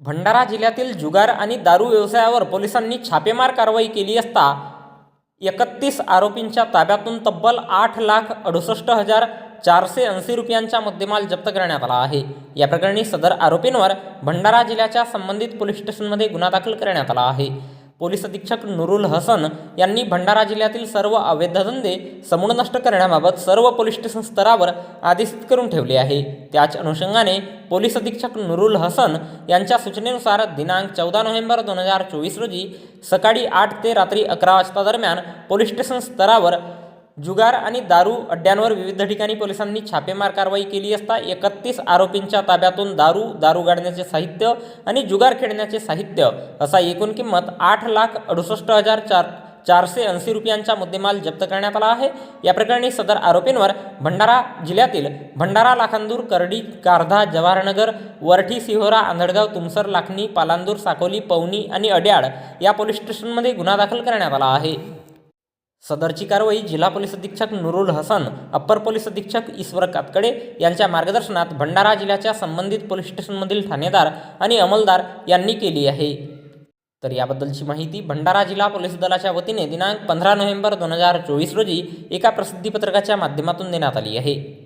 भंडारा जिल्ह्यातील जुगार आणि दारू व्यवसायावर पोलिसांनी छापेमार कारवाई केली असता एकतीस आरोपींच्या ताब्यातून तब्बल आठ लाख अडुसष्ट हजार चारशे ऐंशी रुपयांचा मुद्देमाल जप्त करण्यात आला आहे. या प्रकरणी सदर आरोपींवर भंडारा जिल्ह्याच्या संबंधित पोलीस स्टेशनमध्ये गुन्हा दाखल करण्यात आला आहे. पोलीस अधीक्षक नुरुल हसन यांनी भंडारा जिल्ह्यातील सर्व अवैध धंदे समूळ नष्ट करण्याबाबत सर्व पोलीस स्टेशन स्तरावर आदेशित करून ठेवले आहे. त्याच अनुषंगाने पोलीस अधीक्षक नुरुल हसन यांच्या सूचनेनुसार दिनांक चौदा नोव्हेंबर दोन हजार चोवीस रोजी सकाळी आठ ते रात्री अकरा वाजता दरम्यान पोलीस स्टेशन स्तरावर जुगार आणि दारू अड्ड्यांवर विविध ठिकाणी पोलिसांनी छापेमार कारवाई केली असता एकतीस आरोपींच्या ताब्यातून दारू दारू गाडण्याचे साहित्य आणि जुगार खेळण्याचे साहित्य असा एकूण किंमत आठ लाख अडुसष्ट हजार चार चारशे ऐंशी रुपयांचा मुद्देमाल जप्त करण्यात आला आहे. या प्रकरणी सदर आरोपींवर भंडारा जिल्ह्यातील भंडारा लाखांदूर करडी कारधा जवाहरनगर वरठी सिहोरा आंधळगाव तुमसर लाखणी पालांदूर साकोली पवनी आणि अड्याळ या पोलीस स्टेशनमध्ये गुन्हा दाखल करण्यात आला आहे. सदरची कारवाई जिल्हा पोलीस अधीक्षक नुरुल हसन अप्पर पोलीस अधीक्षक ईश्वर कातकडे यांच्या मार्गदर्शनात भंडारा जिल्ह्याच्या संबंधित पोलीस स्टेशनमधील ठाणेदार आणि अंमलदार यांनी केली आहे. तर याबद्दलची माहिती भंडारा जिल्हा पोलीस दलाच्या वतीने दिनांक पंधरा नोव्हेंबर दोन हजार चोवीस रोजी एका प्रसिद्धीपत्रकाच्या माध्यमातून देण्यात आली आहे.